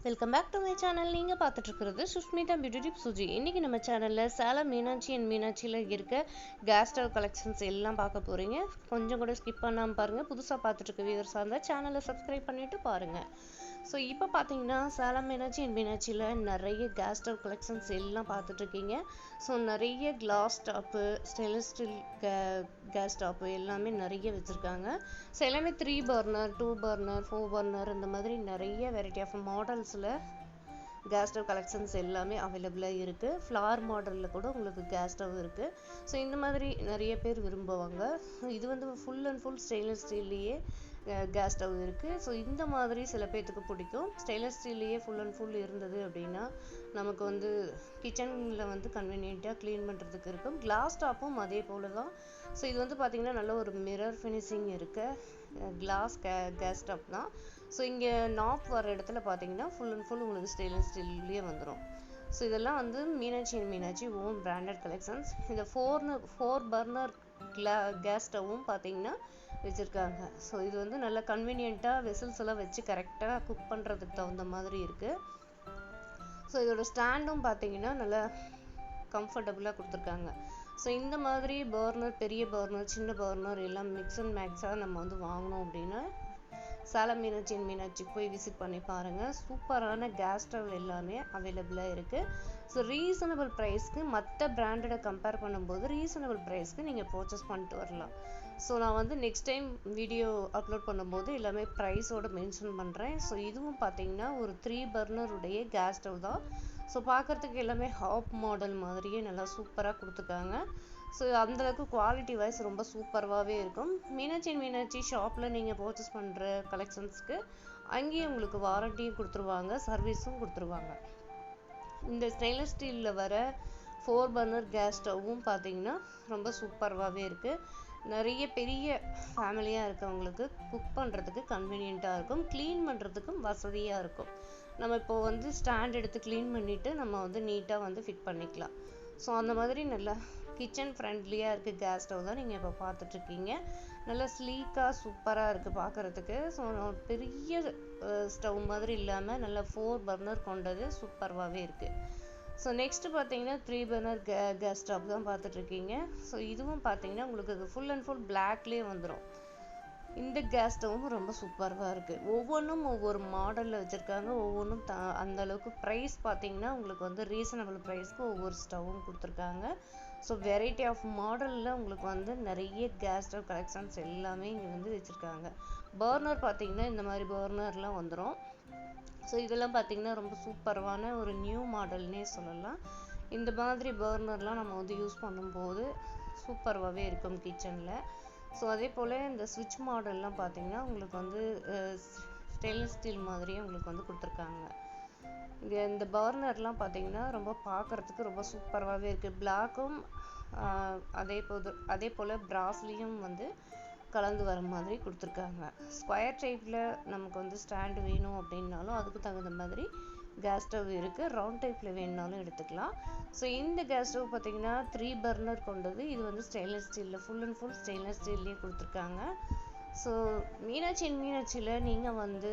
Welcome back to my channel நீங்கள் பார்த்துட்ருக்கிறது Sushmita beauty tip Suji இன்றைக்கி நம்ம சேனலில் சேலம் மீனாட்சி அண்ட் மீனாட்சியில் இருக்க கேஸ் ஸ்டவ் கலெக்ஷன்ஸ் எல்லாம் பார்க்க போகிறீங்க கொஞ்சம் கூட ஸ்கிப் பண்ணாமல் பாருங்கள் புதுசாக பார்த்துட்ருக்க வியூவர்ஸாக இருந்தால் சேனலை சப்ஸ்கிரைப் பண்ணிவிட்டு பாருங்கள் ஸோ இப்போ பார்த்தீங்கன்னா சேலம் எனர்ஜி அண்ட் மீனாட்சியில் நிறைய கேஸ் ஸ்டவ் கலெக்ஷன்ஸ் எல்லாம் பார்த்துட்ருக்கீங்க ஸோ நிறைய கிளாஸ் டாப்பு ஸ்டெயின்லெஸ் ஸ்டீல் கே கேஸ் ஸ்டாப்பு எல்லாமே நிறைய வச்சுருக்காங்க. ஸோ எல்லாமே three burner two burner four burner இந்த மாதிரி நிறைய வெரைட்டி ஆஃப் மாடல்ஸில் கேஸ் ஸ்டவ் கலெக்ஷன்ஸ் எல்லாமே அவைலபிளாக இருக்குது ஃப்ளார் மாடலில் கூட உங்களுக்கு கேஸ் ஸ்டவ் இருக்குது ஸோ இந்த மாதிரி நிறைய பேர் விரும்புவாங்க. இது வந்து ஃபுல் அண்ட் ஃபுல் ஸ்டெயின்லெஸ் ஸ்டீல்லையே கேஸ் ஸ்டவ் இருக்குது ஸோ இந்த மாதிரி சில பேர்த்துக்கு பிடிக்கும். ஸ்டெயின்லெஸ் ஸ்டீல்லையே ஃபுல் அண்ட் ஃபுல் இருந்தது அப்படின்னா நமக்கு வந்து கிச்சனில் வந்து கன்வீனியண்ட்டாக க்ளீன் பண்ணுறதுக்கு இருக்கும். கிளாஸ் டாப்பும் அதே போல் தான். ஸோ இது வந்து பார்த்திங்கன்னா நல்ல ஒரு மிரர் ஃபினிஷிங் இருக்க கிளாஸ் கே கேஸ் ஸ்டவ் தான். ஸோ இங்கே நாப் வர இடத்துல பார்த்தீங்கன்னா ஃபுல் அண்ட் ஃபுல் உங்களுக்கு ஸ்டெயின்லெஸ் ஸ்டீல்லையே வந்துடும் ஸோ இதெல்லாம் வந்து Meenakshi and Meenakshi own branded collections இந்த ஃபோர்னு ஃபோர் பர்னர் கிளா கேஸ் ஸ்டவ்வும் பார்த்தீங்கன்னா வச்சுருக்காங்க. ஸோ இது வந்து நல்லா கன்வீனியண்ட்டாக வெசல்ஸ் எல்லாம் வச்சு கரெக்டாக குக் பண்ணுறதுக்கு தகுந்த மாதிரி இருக்குது ஸோ இதோட ஸ்டாண்டும் பார்த்தீங்கன்னா நல்லா கம்ஃபர்டபுளாக கொடுத்துருக்காங்க. ஸோ இந்த மாதிரி பர்னர் பெரிய பர்னர் சின்ன பர்னர் எல்லாம் மிக்ஸ் அண்ட் மேக்ஸாக நம்ம வந்து வாங்கினோம் அப்படின்னா சேலம் மீனாட்சி அண்ட் மீனாட்சி போய் விசிட் பண்ணி பாருங்கள் சூப்பரான கேஸ் ஸ்டவ் எல்லாமே அவைலபிளாக இருக்குது ஸோ ரீசனபிள் ப்ரைஸ்க்கு மற்ற பிராண்டடை கம்பேர் பண்ணும்போது ரீசனபிள் ப்ரைஸ்க்கு நீங்கள் பர்ச்சேஸ் பண்ணிட்டு வரலாம். ஸோ நான் வந்து நெக்ஸ்ட் டைம் வீடியோ அப்லோட் பண்ணும்போது எல்லாமே ப்ரைஸோடு மென்ஷன் பண்ணுறேன் ஸோ இதுவும் பார்த்தீங்கன்னா ஒரு த்ரீ பர்னருடைய கேஸ் ஸ்டவ் தான். ஸோ பார்க்குறதுக்கு எல்லாமே ஹாப் மாடல் மாதிரியே நல்லா சூப்பராக கொடுத்துருக்காங்க. ஸோ அந்தளவுக்கு குவாலிட்டி வைஸ் ரொம்ப சூப்பராகவே இருக்கும். மீனாட்சி மீனாட்சி ஷாப்பில் நீங்கள் பர்ச்சேஸ் பண்ணுற கலெக்ஷன்ஸ்க்கு அங்கேயும் உங்களுக்கு வாரண்டியும் கொடுத்துருவாங்க சர்வீஸும் கொடுத்துருவாங்க. இந்த ஸ்டெயின்லெஸ் ஸ்டீலில் வர ஃபோர் பர்னர் கேஸ் ஸ்டவ்வும் பார்த்தீங்கன்னா ரொம்ப சூப்பராகவே இருக்குது நிறைய பெரிய ஃபேமிலியாக இருக்கவங்களுக்கு குக் பண்ணுறதுக்கு கன்வீனியண்ட்டாக இருக்கும். க்ளீன் பண்ணுறதுக்கும் வசதியாக இருக்கும். நம்ம இப்போ வந்து ஸ்டாண்ட் எடுத்து க்ளீன் பண்ணிவிட்டு நம்ம வந்து நீட்டாக வந்து ஃபிட் பண்ணிக்கலாம். ஸோ அந்த மாதிரி நல்லா கிச்சன் ஃப்ரெண்ட்லியாக இருக்குது கேஸ் ஸ்டவ் தான் நீங்கள் இப்போ பார்த்துட்ருக்கீங்க. நல்லா ஸ்லீக்காக சூப்பராக இருக்குது பார்க்குறதுக்கு. ஸோ பெரிய ஸ்டவ் மாதிரி இல்லாமல் நல்லா ஃபோர் பர்னர் கொண்டது சூப்பராகவே இருக்குது ஸோ நெக்ஸ்ட்டு பார்த்தீங்கன்னா த்ரீ பர்னர் கே கேஸ் ஸ்டவ் தான் பார்த்துட்ருக்கீங்க. ஸோ இதுவும் பார்த்தீங்கன்னா உங்களுக்கு ஃபுல் அண்ட் ஃபுல் பிளாக்லேயே வந்துடும் இந்த கேஸ் ஸ்டவ்வும் ரொம்ப சூப்பராக இருக்குது ஒவ்வொன்றும் ஒவ்வொரு மாடலில் வச்சுருக்காங்க. ஒவ்வொன்றும் த அந்த அளவுக்கு ப்ரைஸ் பார்த்தீங்கன்னா உங்களுக்கு வந்து ரீசனபிள் ப்ரைஸ்க்கு ஒவ்வொரு ஸ்டவ்வும் கொடுத்துருக்காங்க. ஸோ வெரைட்டி ஆஃப் மாடலில் உங்களுக்கு வந்து நிறைய கேஸ் ஸ்டவ் கலெக்ஷன்ஸ் எல்லாமே இங்கே வந்து வச்சுருக்காங்க. பர்னர் பார்த்தீங்கன்னா இந்த மாதிரி பர்னர்லாம் வந்துடும் ஸோ இதெல்லாம் பார்த்தீங்கன்னா ரொம்ப சூப்பரான ஒரு நியூ மாடல்னே சொல்லலாம். இந்த மாதிரி பர்னர்லாம் நம்ம வந்து யூஸ் பண்ணும்போது சூப்பராகவே இருக்கும் கிச்சனில் ஸோ அதே போல் இந்த சுவிட்ச் மாடல்லாம் பார்த்தீங்கன்னா உங்களுக்கு வந்து ஸ்டெயின்லெஸ் ஸ்டீல் மாதிரியே உங்களுக்கு வந்து கொடுத்துருக்காங்க. இந்த இந்த பர்னர்லாம் பார்த்தீங்கன்னா ரொம்ப பார்க்குறதுக்கு ரொம்ப சூப்பராகவே இருக்குது பிளாக்கும் அதே போது அதே போல் பிராஸ்லேயும் வந்து கலந்து வர மாதிரி கொடுத்துருக்காங்க. ஸ்கொயர் டைப்பில் நமக்கு வந்து ஸ்டாண்டு வேணும் அப்படின்னாலும் அதுக்கு தகுந்த மாதிரி கேஸ் ஸ்டவ் இருக்குது ரவுண்ட் டைப்பில் வேணுனாலும் எடுத்துக்கலாம். ஸோ இந்த கேஸ் ஸ்டவ் பார்த்தீங்கன்னா த்ரீ பர்னர் கொண்டது. இது வந்து ஸ்டெயின்லெஸ் ஸ்டீலில் ஃபுல் அண்ட் ஃபுல் ஸ்டெயின்லெஸ் ஸ்டீல்லேயே கொடுத்துருக்காங்க. ஸோ மீனாட்சி மீனாட்சியில் நீங்கள் வந்து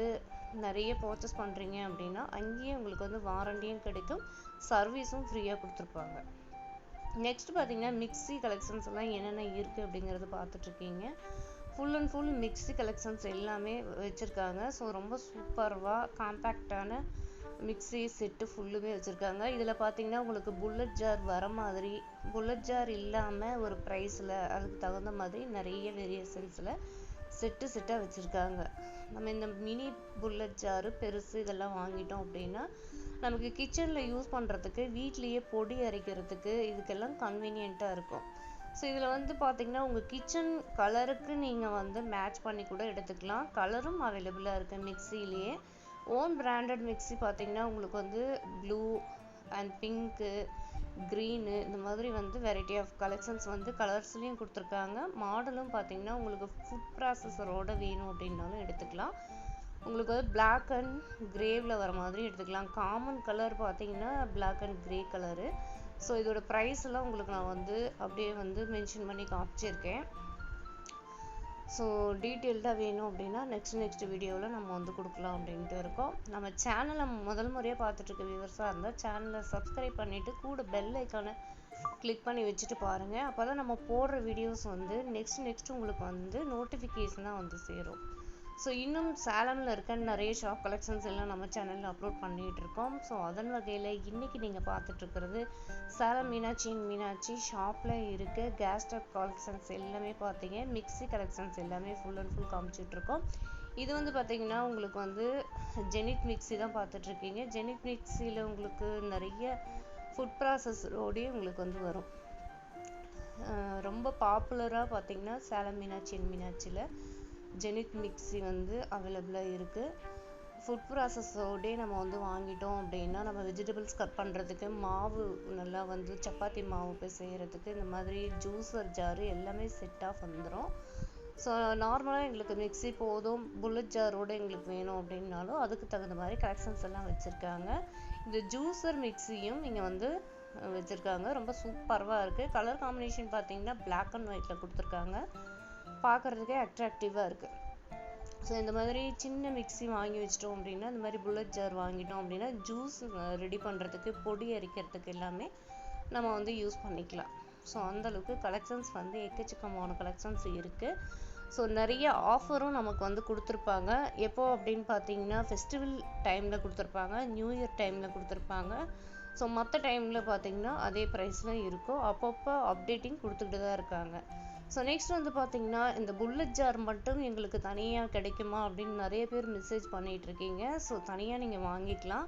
நிறைய பர்ச்சேஸ் பண்ணுறீங்க அப்படின்னா அங்கேயே உங்களுக்கு வந்து வாரண்டியும் கிடைக்கும். சர்வீஸும் ஃப்ரீயாக கொடுத்துருப்பாங்க. நெக்ஸ்ட் பார்த்தீங்கன்னா மிக்சி கலெக்ஷன்ஸ் எல்லாம் என்னென்ன இருக்குது அப்படிங்கிறத பார்த்துட்ருக்கீங்க full and full mixie collections எல்லாமே வச்சுருக்காங்க. ஸோ ரொம்ப சூப்பர்வாக காம்பேக்டான மிக்சி செட்டு ஃபுல்லுமே வச்சுருக்காங்க. இதில் பார்த்தீங்கன்னா உங்களுக்கு புல்லட் ஜார் வர மாதிரி புல்லட் ஜார் இல்லாமல் ஒரு ப்ரைஸில் அதுக்கு தகுந்த மாதிரி நிறைய வேரியேஷன்ஸில் செட்டு செட்டாக வச்சுருக்காங்க. நம்ம இந்த மினி புல்லட் ஜாரு பெருசு இதெல்லாம் வாங்கிட்டோம் அப்படின்னா நமக்கு கிச்சனில் யூஸ் பண்ணுறதுக்கு வீட்லேயே பொடி அரைக்கிறதுக்கு இதுக்கெல்லாம் கன்வீனியண்ட்டாக இருக்கும். ஸோ இதில் வந்து பார்த்தீங்கன்னா உங்கள் கிச்சன் கலருக்கு நீங்கள் வந்து மேட்ச் பண்ணி கூட எடுத்துக்கலாம். கலரும் அவைலபிளாக இருக்குது மிக்சிலேயே ஓன் பிராண்டட் மிக்சி பார்த்தீங்கன்னா உங்களுக்கு வந்து ப்ளூ அண்ட் பிங்க்கு க்ரீனு இந்த மாதிரி வந்து வெரைட்டி ஆஃப் கலெக்ஷன்ஸ் வந்து கலர்ஸ்லேயும் கொடுத்துருக்காங்க. மாடலும் பார்த்தீங்கன்னா உங்களுக்கு ஃபுட் ப்ராசஸரோட வேணும் அப்படின்னாலும் எடுத்துக்கலாம். உங்களுக்கு வந்து பிளாக் அண்ட் கிரேவில் வர மாதிரி எடுத்துக்கலாம். காமன் கலர் பார்த்தீங்கன்னா black and grey colour so இதோட ப்ரைஸ் எல்லாம் உங்களுக்கு நான் வந்து அப்படியே வந்து மென்ஷன் பண்ணி காமிச்சிருக்கேன். ஸோ டீட்டெயில்டாக வேணும் அப்படின்னா நெக்ஸ்ட் நெக்ஸ்ட் வீடியோவில் நம்ம வந்து கொடுக்கலாம் அப்படின்ட்டு இருக்கோம். நம்ம சேனலை முதல் முறையாக பார்த்துட்டு இருக்க வியூவர்ஸாக இருந்தால் சேனலை சப்ஸ்கிரைப் பண்ணிவிட்டு கூட பெல் ஐக்கானை கிளிக் பண்ணி வச்சுட்டு பாருங்கள் அப்போ தான் நம்ம போடுற வீடியோஸ் வந்து நெக்ஸ்ட் நெக்ஸ்ட் உங்களுக்கு வந்து நோட்டிஃபிகேஷனாக வந்து சேரும். ஸோ இன்னும் சேலமில் இருக்க நிறைய ஷாப் கலெக்ஷன்ஸ் எல்லாம் நம்ம சேனலில் அப்லோட் பண்ணிகிட்டு இருக்கோம். ஸோ அதன் வகையில் இன்றைக்கி நீங்கள் பார்த்துட்ருக்கிறது சேலம் மீனாட்சி மீனாட்சி ஷாப்பில் இருக்க கேஸ் ஸ்டவ் கலெக்ஷன்ஸ் எல்லாமே பார்த்தீங்க. மிக்ஸி கலெக்ஷன்ஸ் எல்லாமே ஃபுல் அண்ட் ஃபுல் காமிச்சிட்ருக்கோம் இது வந்து பார்த்தீங்கன்னா உங்களுக்கு வந்து ஜெனிட் மிக்ஸி தான் பார்த்துட்ருக்கீங்க ஜெனிட் மிக்ஸியில் உங்களுக்கு நிறைய ஃபுட் ப்ராசஸரோடய உங்களுக்கு வந்து வரும். ரொம்ப பாப்புலராக பார்த்தீங்கன்னா சேலம் மீனாட்சி மீனாட்சியில் ஜெனித் மிக்ஸி வந்து அவைலபிளாக இருக்குது ஃபுட் ப்ராசஸோடே நம்ம வந்து வாங்கிட்டோம் அப்படின்னா நம்ம வெஜிடபிள்ஸ் கட் பண்ணுறதுக்கு மாவு நல்லா வந்து சப்பாத்தி மாவு போய் செய்கிறதுக்கு இந்த மாதிரி ஜூஸர் ஜாரு எல்லாமே செட்டாக வந்துடும் ஸோ நார்மலாக எங்களுக்கு மிக்ஸி போதும். புல்லட் ஜாரோடு எங்களுக்கு வேணும் அப்படின்னாலும் அதுக்கு தகுந்த மாதிரி கலெக்ஷன்ஸ் எல்லாம் வச்சுருக்காங்க. இந்த ஜூஸர் மிக்ஸியும் இங்கே வந்து வச்சுருக்காங்க. ரொம்ப சூப்பராக இருக்குது கலர் காம்பினேஷன் பார்த்தீங்கன்னா பிளாக் அண்ட் ஒயிட்டில் கொடுத்துருக்காங்க. பார்க்குறதுக்கே அட்ராக்டிவாக இருக்குது ஸோ இந்த மாதிரி சின்ன மிக்ஸி வாங்கி வச்சிட்டோம் அப்படின்னா இந்த மாதிரி புல்லட் ஜார் வாங்கிட்டோம் அப்படின்னா ஜூஸ் ரெடி பண்ணுறதுக்கு பொடி அரிக்கிறதுக்கு எல்லாமே நம்ம வந்து யூஸ் பண்ணிக்கலாம். ஸோ அந்தளவுக்கு கலெக்ஷன்ஸ் வந்து எக்கச்சக்கமான கலெக்ஷன்ஸ் இருக்குது ஸோ நிறைய ஆஃபரும் நமக்கு வந்து கொடுத்துருப்பாங்க. எப்போ அப்படின்னு பார்த்தீங்கன்னா ஃபெஸ்டிவல் டைமில் கொடுத்துருப்பாங்க நியூ இயர் டைமில் கொடுத்துருப்பாங்க. ஸோ மற்ற டைமில் பார்த்தீங்கன்னா அதே ப்ரைஸில் இருக்கும். அப்பப்போ அப்டேட்டிங் கொடுத்துக்கிட்டு தான் இருக்காங்க. ஸோ நெக்ஸ்ட் வந்து பார்த்தீங்கன்னா இந்த புல்லட் ஜார் மட்டும் எங்களுக்கு தனியாக கிடைக்குமா அப்படின்னு நிறைய பேர் மெசேஜ் பண்ணிகிட்டு இருக்கீங்க. ஸோ தனியாக நீங்கள் வாங்கிக்கலாம்.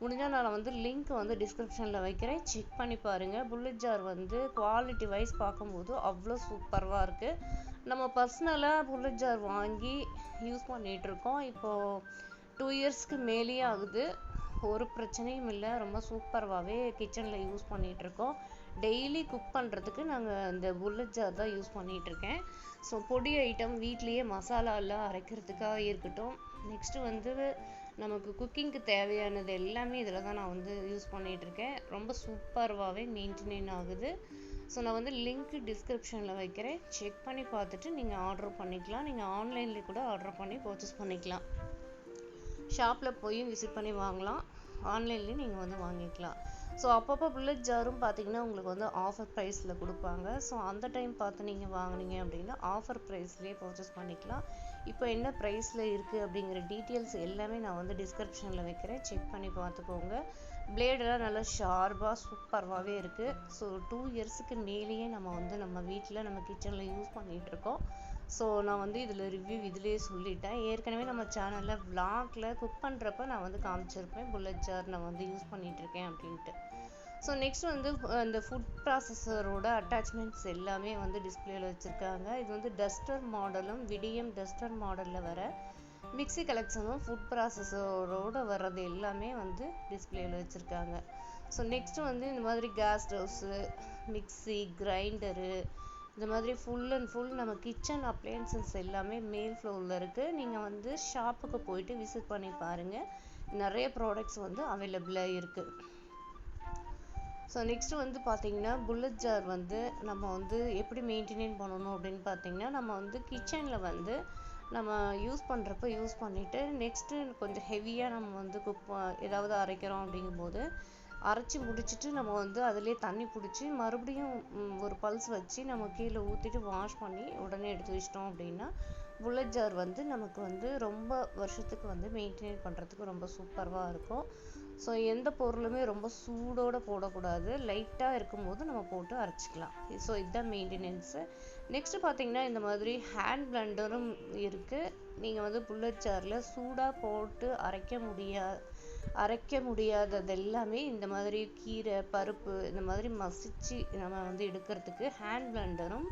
முடிஞ்சால் நான் வந்து லிங்க் வந்து டிஸ்கிரிப்ஷனில் வைக்கிறேன். செக் பண்ணி பாருங்கள் புல்லட் ஜார் வந்து குவாலிட்டி வைஸ் பார்க்கும்போது அவ்வளோ சூப்பராக இருக்குது நம்ம பர்சனலாக புல்லட் ஜார் வாங்கி யூஸ் பண்ணிகிட்ருக்கோம் இப்போது டூ இயர்ஸ்க்கு மேலேயே ஆகுது. ஒரு பிரச்சனையும் இல்லை. ரொம்ப சூப்பர்வாகவே கிச்சனில் யூஸ் பண்ணிகிட்ருக்கோம் டெய்லி குக் பண்ணுறதுக்கு நாங்கள் இந்த புல்லட் ஜார் தான் யூஸ் பண்ணிகிட்ருக்கேன் ஸோ பொடி ஐட்டம் வீட்லேயே மசாலாலாம் அரைக்கிறதுக்காக இருக்கட்டும். நெக்ஸ்ட்டு வந்து நமக்கு குக்கிங்க்கு தேவையானது எல்லாமே இதில் தான் நான் வந்து யூஸ் பண்ணிகிட்ருக்கேன் ரொம்ப சூப்பர்வாகவே மெயின்டெயின் ஆகுது. ஸோ நான் வந்து லிங்க் டிஸ்கிரிப்ஷனில் வைக்கிறேன். செக் பண்ணி பார்த்துட்டு நீங்கள் ஆர்டர் பண்ணிக்கலாம். நீங்கள் ஆன்லைன்லேயே கூட ஆர்டர் பண்ணி பர்ச்சேஸ் பண்ணிக்கலாம். ஷாப்பில் போய் விசிட் பண்ணி வாங்கலாம். ஆன்லைன்லேயும் நீங்கள் வந்து வாங்கிக்கலாம். ஸோ அப்பப்போ புல்லட் ஜாரும் பார்த்தீங்கன்னா உங்களுக்கு வந்து ஆஃபர் ப்ரைஸில் கொடுப்பாங்க. ஸோ அந்த டைம் பார்த்து நீங்கள் வாங்கினீங்க அப்படின்னா ஆஃபர் ப்ரைஸ்லேயே பர்ச்சேஸ் பண்ணிக்கலாம். இப்போ என்ன ப்ரைஸில் இருக்குது அப்படிங்கிற டீட்டெயில்ஸ் எல்லாமே நான் வந்து டிஸ்கிரிப்ஷனில் வைக்கிறேன். செக் பண்ணி பார்த்துக்கோங்க. பிளேடெல்லாம் நல்லா ஷார்ப்பாக சூப்பராகவே இருக்குது ஸோ டூ இயர்ஸுக்கு மேலேயே நம்ம வந்து நம்ம வீட்டில் நம்ம கிச்சனில் யூஸ் பண்ணிகிட்ருக்கோம் ஸோ நான் வந்து இதில் ரிவ்யூ இதிலேயே சொல்லிட்டேன். ஏற்கனவே நம்ம சேனலில் விளாகில் குக் பண்ணுறப்ப நான் வந்து காமிச்சிருப்பேன். புல்லட் ஜார் நான் வந்து யூஸ் பண்ணிகிட்ருக்கேன் அப்படின்ட்டு. ஸோ நெக்ஸ்ட் வந்து இந்த ஃபுட் ப்ராசஸரோட அட்டாச்மெண்ட்ஸ் எல்லாமே வந்து டிஸ்பிளேல வச்சுருக்காங்க. இது வந்து டஸ்டர் மாடலும் விடியம் டஸ்டர் மாடலில் வர மிக்சி கலெக்ஷனும் ஃபுட் ப்ராசஸரோட வர்றது எல்லாமே வந்து டிஸ்பிளேல வச்சுருக்காங்க. ஸோ நெக்ஸ்ட் வந்து இந்த மாதிரி கேஸ் ஸ்டவ்ஸு மிக்சி கிரைண்டரு இந்த மாதிரி ஃபுல் அண்ட் ஃபுல் நம்ம கிச்சன் அப்ளையன்சஸ் எல்லாமே மேல் ஃப்ளோரில் இருக்குது நீங்கள் வந்து ஷாப்புக்கு போயிட்டு விசிட் பண்ணி பாருங்கள் நிறைய ப்ராடக்ட்ஸ் வந்து அவைலபிளாக இருக்குது ஸோ நெக்ஸ்ட்டு வந்து பார்த்தீங்கன்னா புல்லட் ஜார் வந்து நம்ம வந்து எப்படி மெயின்டைன் பண்ணணும் அப்படின்னு பார்த்தீங்கன்னா நம்ம வந்து கிச்சனில் வந்து நம்ம யூஸ் பண்ணுறப்ப யூஸ் பண்ணிவிட்டு நெக்ஸ்ட்டு கொஞ்சம் ஹெவியாக நம்ம வந்து குக் ஏதாவது அரைக்கிறோம் அப்படிங்கும்போது அரைச்சி முடிச்சுட்டு நம்ம வந்து அதிலே தண்ணி பிடிச்சி மறுபடியும் ஒரு பல்ஸ் வச்சு நம்ம கீழே ஊற்றிட்டு வாஷ் பண்ணி உடனே எடுத்து வச்சிட்டோம் அப்படின்னா புல்லட் ஜார் வந்து நமக்கு வந்து ரொம்ப வருஷத்துக்கு வந்து மெயின்டைன் பண்ணுறதுக்கு ரொம்ப சூப்பராக இருக்கும். ஸோ எந்த பொருளுமே ரொம்ப சூடோடு போடக்கூடாது. லைட்டாக இருக்கும்போது நம்ம போட்டு அரைச்சிக்கலாம். ஸோ இதுதான் மெயின்டெனன்ஸு நெக்ஸ்ட்டு பார்த்தீங்கன்னா இந்த மாதிரி ஹேண்ட் பிளண்டரும் இருக்குது நீங்கள் வந்து புல்லட் ஜாரில் சூடாக போட்டு அரைக்க முடியா அரைக்க முடியாதது எல்லாமே இந்த மாதிரி கீரை பருப்பு இந்த மாதிரி மசிச்சு நம்ம வந்து எடுக்கிறதுக்கு ஹேண்ட் பிளண்டரும்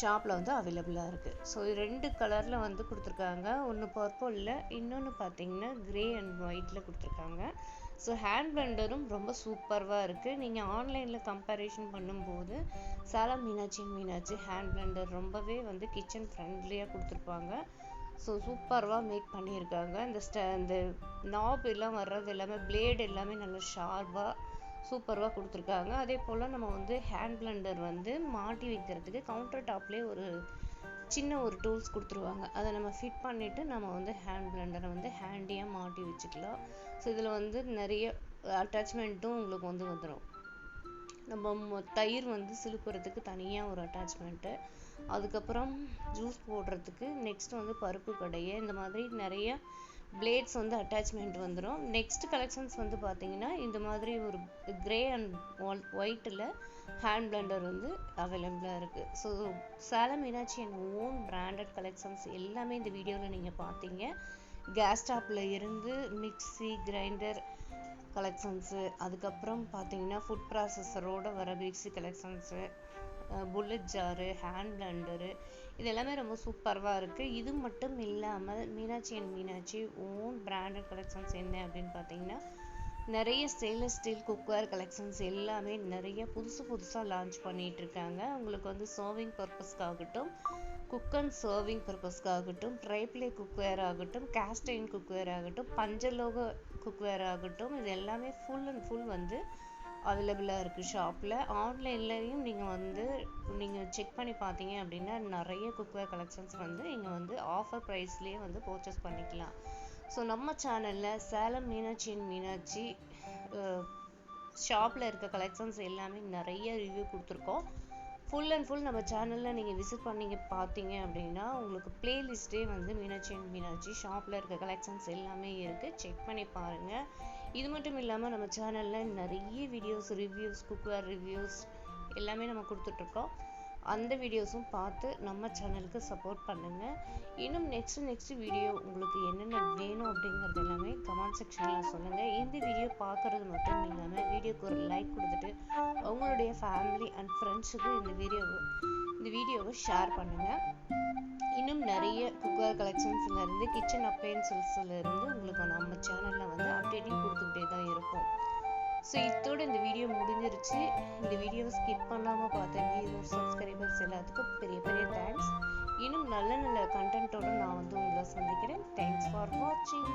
ஷாப்பில் வந்து அவைலபிளாக இருக்குது ஸோ ரெண்டு கலரில் வந்து கொடுத்துருக்காங்க. ஒன்று பர்பிளில் இன்னொன்று பார்த்தீங்கன்னா கிரே அண்ட் ஒயிட்டில் கொடுத்துருக்காங்க. ஸோ ஹேண்ட் பிளெண்டரும் ரொம்ப சூப்பர்வாக இருக்குது நீங்கள் ஆன்லைனில் கம்பேரிஷன் பண்ணும்போது சேலம் மீனாட்சி மீனாட்சி ஹேண்ட் பிளண்டர் ரொம்பவே வந்து கிச்சன் ஃப்ரெண்ட்லியாக கொடுத்துருப்பாங்க ஸோ சூப்பராக மேக் பண்ணியிருக்காங்க இந்த ஸ்ட இந்த நாப் எல்லாம் வர்றது எல்லாமே பிளேடு எல்லாமே நல்லா ஷார்ப்பாக சூப்பராக கொடுத்துருக்காங்க அதே போல் நம்ம வந்து ஹேண்ட் பிளெண்டர் வந்து மாட்டி வைக்கிறதுக்கு கவுண்டர் டாப்லேயே ஒரு சின்ன ஒரு டூல்ஸ் கொடுத்துருவாங்க. அதை நம்ம ஃபிட் பண்ணிவிட்டு நம்ம வந்து ஹேண்ட் பிளெண்டரை வந்து ஹேண்டியாக மாட்டி வச்சுக்கலாம். ஸோ இதில் வந்து நிறைய அட்டாச்மெண்ட்டும் உங்களுக்கு வந்து வந்துடும் நம்ம மொ- தயிர் வந்து சிலுப்புறதுக்கு தனியாக ஒரு அட்டாச்மெண்ட்டு அதுக்கப்புறம் ஜூஸ் போடுறதுக்கு நெக்ஸ்ட் வந்து பருப்பு கடையை. இந்த மாதிரி நிறைய பிளேட்ஸ் வந்து அட்டாச்மெண்ட் வந்துடும் நெக்ஸ்ட் கலெக்ஷன்ஸ் வந்து பார்த்தீங்கன்னா இந்த மாதிரி ஒரு கிரே அண்ட் ஒயிட்டில் ஹேண்ட் பிளெண்டர் வந்து அவைலபிளாக இருக்குது so Salem Meenakshi and own branded collections எல்லாமே இந்த வீடியோவில் நீங்கள் பார்த்தீங்க கேஸ் ஸ்டாப்பில் இருந்து மிக்ஸி கிரைண்டர் கலெக்ஷன்ஸு அதுக்கப்புறம் பார்த்தீங்கன்னா ஃபுட் ப்ராசஸரோட வர mixie collections bullet jar hand blender இது எல்லாமே ரொம்ப சூப்பராக இருக்குது இது மட்டும் இல்லாமல் Meenakshi and Meenakshi own branded collections என்ன அப்படின்னு பார்த்தீங்கன்னா நிறைய ஸ்டெயின்லெஸ் ஸ்டீல் குக்வேர் கலெக்ஷன்ஸ் எல்லாமே நிறைய புதுசு புதுசாக லான்ச் பண்ணிகிட்டு இருக்காங்க உங்களுக்கு வந்து சர்விங் பர்பஸ்க்காகட்டும் குக் அண்ட் சர்விங் பர்பஸ்க்காகட்டும் ட்ரைப்ளே குக்வேர் ஆகட்டும் கேஸ்டைன் குக்வேர் ஆகட்டும் பஞ்சலோக குக்வேர் ஆகட்டும் இது எல்லாமே ஃபுல் அண்ட் ஃபுல் வந்து அவைலபிளாக இருக்குது ஷாப்பில் ஆன்லைன்லேயும் நீங்கள் வந்து நீங்கள் செக் பண்ணி பார்த்தீங்க அப்படின்னா நிறைய குக்வேர் கலெக்ஷன்ஸ் வந்து இங்கே வந்து ஆஃபர் ப்ரைஸ்லேயே வந்து பர்ச்சேஸ் பண்ணிக்கலாம். ஸோ நம்ம சேனலில் சேலம் மீனாட்சி அண்ட் மீனாட்சி ஷாப்பில் இருக்க கலெக்ஷன்ஸ் எல்லாமே நிறைய ரிவ்யூ கொடுத்துருக்கோம். ஃபுல் அண்ட் ஃபுல் நம்ம சேனலில் நீங்கள் விசிட் பண்ணீங்க பார்த்தீங்க அப்படின்னா உங்களுக்கு பிளேலிஸ்ட்டே வந்து மீனாட்சி அண்ட் மீனாட்சி ஷாப்பில் இருக்க கலெக்ஷன்ஸ் எல்லாமே இருக்குது செக் பண்ணி பாருங்கள் இது மட்டும் இல்லாமல் நம்ம சேனலில் நிறைய வீடியோஸ் ரிவ்யூஸ் குக்வேர் ரிவ்யூஸ் எல்லாமே நம்ம கொடுத்துட்ருக்கோம் அந்த வீடியோஸும் பார்த்து நம்ம சேனலுக்கு சப்போர்ட் பண்ணுங்கள் இன்னும் நெக்ஸ்ட் நெக்ஸ்ட் வீடியோ உங்களுக்கு என்னென்ன வேணும் அப்படிங்கிறது எல்லாமே கமெண்ட் செக்ஷனில் சொல்லுங்கள் இந்த வீடியோ பார்க்குறது மட்டும் இல்லாமல் வீடியோக்கு ஒரு லைக் கொடுத்துட்டு உங்களுடைய ஃபேமிலி அண்ட் ஃப்ரெண்ட்ஸுக்கு இந்த வீடியோவை இந்த வீடியோவை ஷேர் பண்ணுங்கள் இன்னும் நிறைய குக்கர் கலெக்ஷன்ஸ்லேருந்து கிச்சன் அப்ளையன்சஸ்லேருந்து உங்களுக்கு நம்ம சேனலில் வந்து அப்டேட்டிங் கொடுத்துக்கிட்டே தான் இருக்கும் ஸோ இத்தோடு இந்த வீடியோ முடிஞ்சிருச்சு. இந்த வீடியோவை ஸ்கிப் பண்ணாமல் பார்த்த வியூவர்ஸ் சப்ஸ்கிரைபர்ஸ் எல்லாத்துக்கும் பெரிய பெரிய தேங்க்ஸ் இன்னும் நல்ல நல்ல கண்டென்ட்டோடு நான் வந்து உங்களை சந்திக்கிறேன். தேங்க்ஸ் ஃபார் வாட்சிங்